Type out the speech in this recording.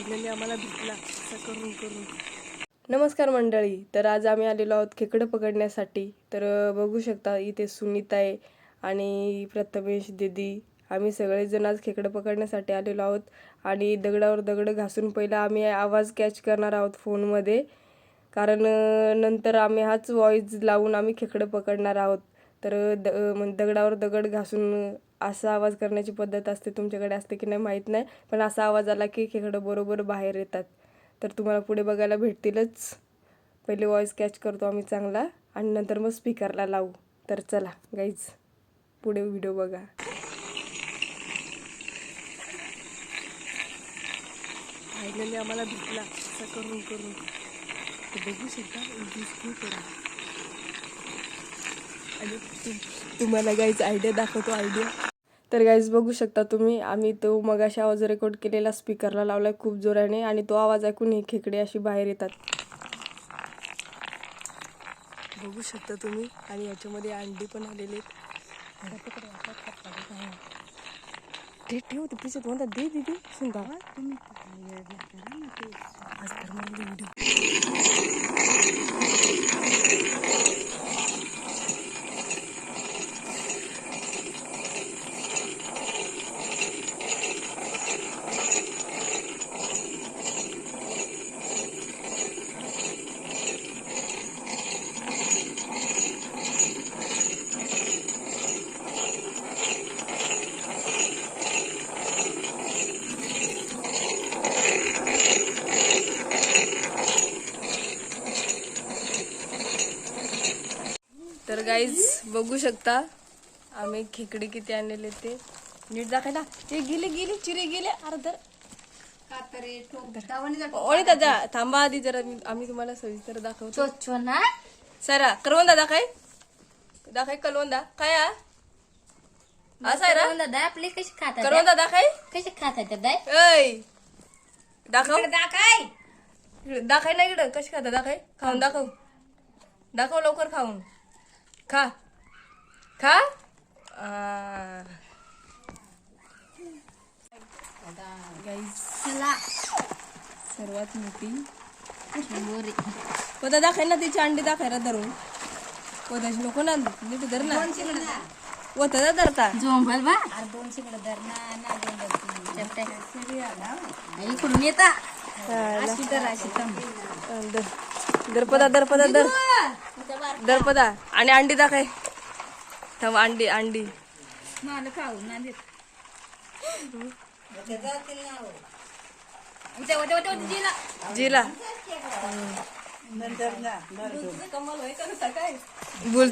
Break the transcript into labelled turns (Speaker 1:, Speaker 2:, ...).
Speaker 1: Finally आम्हाला भेटला. असं करून करून. नमस्कार मंडळी. तर आज आम्ही आलेलो आहोत खेकडं पकडण्यासाठी. तर बघू शकता इथे सुनीता आहे आणि प्रथमेश दिदी. आम्ही सगळेजण आज खेकडं पकडण्यासाठी आलेलो आहोत आणि दगडावर दगड घासून पहिला आम्ही आवाज कॅच करणार आहोत फोनमध्ये. कारण नंतर आम्ही हाच व्हॉइस लावून आम्ही खेकडं पकडणार आहोत. तर द दगडावर दगड घासून असा आवाज करण्याची पद्धत असते तुमच्याकडे असते की नाही माहीत नाही पण असा आवाज आला की खेकडं बरोबर बाहेर येतात. तर तुम्हाला पुढे बघायला भेटतीलच. पहिले व्हॉइस कॅच करतो आम्ही चांगला आणि नंतर मग स्पीकरला लावू. तर चला गाईज पुढे व्हिडिओ बघा. फायनली आम्हाला भेटला. असं करून करून. बघू शकता आणि तुम्हाला गाईज आयडिया दाखवतो आयडिया तर गाईज बघू शकता तुम्ही आम्ही तो मगाशी आवाज रेकॉर्ड केलेला स्पीकरला लावलाय खूप जोराने आणि तो आवाज ऐकून ही खेकडे अशी बाहेर येतात. बघू शकता तुम्ही आणि याच्यामध्ये अंडी पण आलेले ते ठेव ते पिसत म्हणतात दे दिदी सुनता आज तर मला व्हिडिओ तर गाईज बघू शकता आम्ही खेकडे किती आणलेले ते. नीट दाखवायला ते गेले गेले चिरे गेले. अर्धर ओळी दादा थांबा आधी जरा मी- आम्ही तुम्हाला सविस्तर दाखवतो. सरा करवंदा दाखय दाखय कलवंदा काय हा? असा ना
Speaker 2: दादा आपले कशी खातात
Speaker 1: करवंदा दाखय
Speaker 2: कशी दादा
Speaker 1: ऐ दाखव.
Speaker 2: काय?
Speaker 1: इकडे दाखय ना इकडं. कशी खाता दाखय खाऊन दाखव. दाखव लवकर खाऊन. खा खा
Speaker 2: चला
Speaker 1: सर्वात मोठी
Speaker 2: बोरी
Speaker 1: पदा दाखय ना तिची अंडी दाखय ना धरून. पदाची नको ना नीट धर ना. वता धरता.
Speaker 2: झोंबल बा. अरे दोन शिकडे धरणा ना दोन इकडून येता? अशी तर अशी
Speaker 1: धर. धर पदा धर पदा धर धर पदा आणि अंडी दाखय थांब अंडी अंडी.
Speaker 2: मला खाऊ ना देत जिला.
Speaker 1: जिला. बोल.